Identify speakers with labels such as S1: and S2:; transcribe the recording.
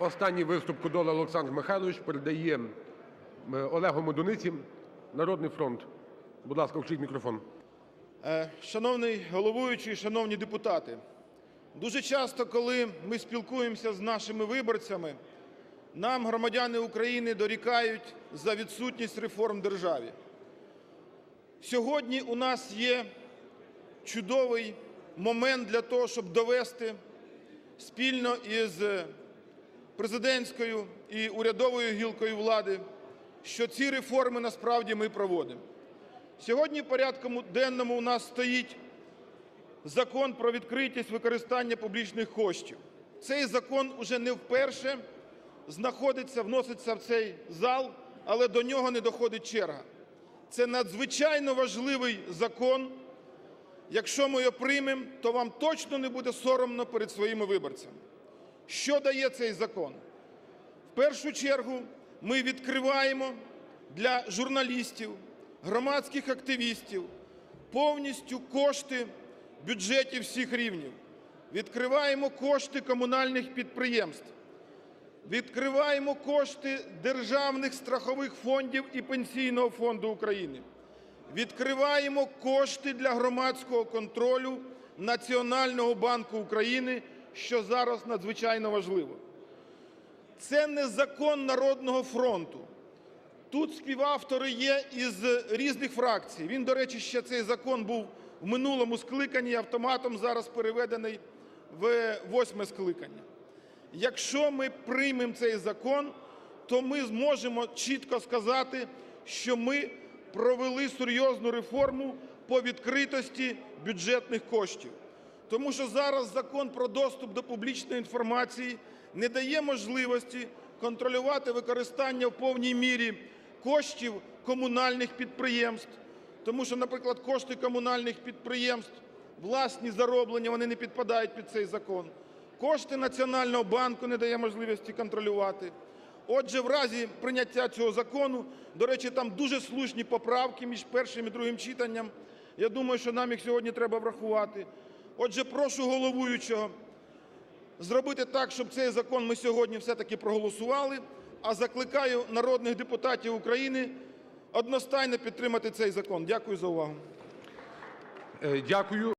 S1: Останній виступ Кодола Олександр Михайлович передає Олегу Медуниці, "Народний фронт". Будь ласка, включіть мікрофон.
S2: Е, Шановний головуючий, шановні депутати, дуже часто, коли ми спілкуємося з нашими виборцями, нам громадяни України дорікають за відсутність реформ державі. Сьогодні у нас є чудовий момент для того, щоб довести спільно із президентською і урядовою гілкою влади, що ці реформи насправді ми проводимо. Сьогодні в порядку денному у нас стоїть Закон про відкритість використання публічних коштів. Цей закон уже не вперше знаходиться, вноситься в цей зал, але до нього не доходить черга. Це надзвичайно важливий закон. Якщо ми його приймемо, то вам точно не буде соромно перед своїми виборцями. Що дає цей закон? В першу чергу ми відкриваємо для журналістів, громадських активістів повністю кошти бюджетів всіх рівнів. Відкриваємо кошти комунальних підприємств. Відкриваємо кошти державних страхових фондів і Пенсійного фонду України. Відкриваємо кошти для громадського контролю Національного банку України, що зараз надзвичайно важливо. Це не закон "Народного фронту". Тут співавтори є із різних фракцій. Він, до речі, ще цей закон був в минулому скликанні, автоматом зараз переведений в восьме скликання. Якщо ми приймемо цей закон, то ми зможемо чітко сказати, що ми провели серйозну реформу по відкритості бюджетних коштів. Тому що зараз Закон про доступ до публічної інформації не дає можливості контролювати використання в повній мірі коштів комунальних підприємств. Тому що, наприклад, кошти комунальних підприємств, власні зароблення, вони не підпадають під цей закон. Кошти Національного банку не дає можливості контролювати. Отже, в разі прийняття цього закону, до речі, там дуже слушні поправки між першим і другим читанням. Я думаю, що нам їх сьогодні треба врахувати. Отже, прошу головуючого зробити так, щоб цей закон ми сьогодні все-таки проголосували, а закликаю народних депутатів України одностайно підтримати цей закон. Дякую за увагу.
S1: Е, Дякую.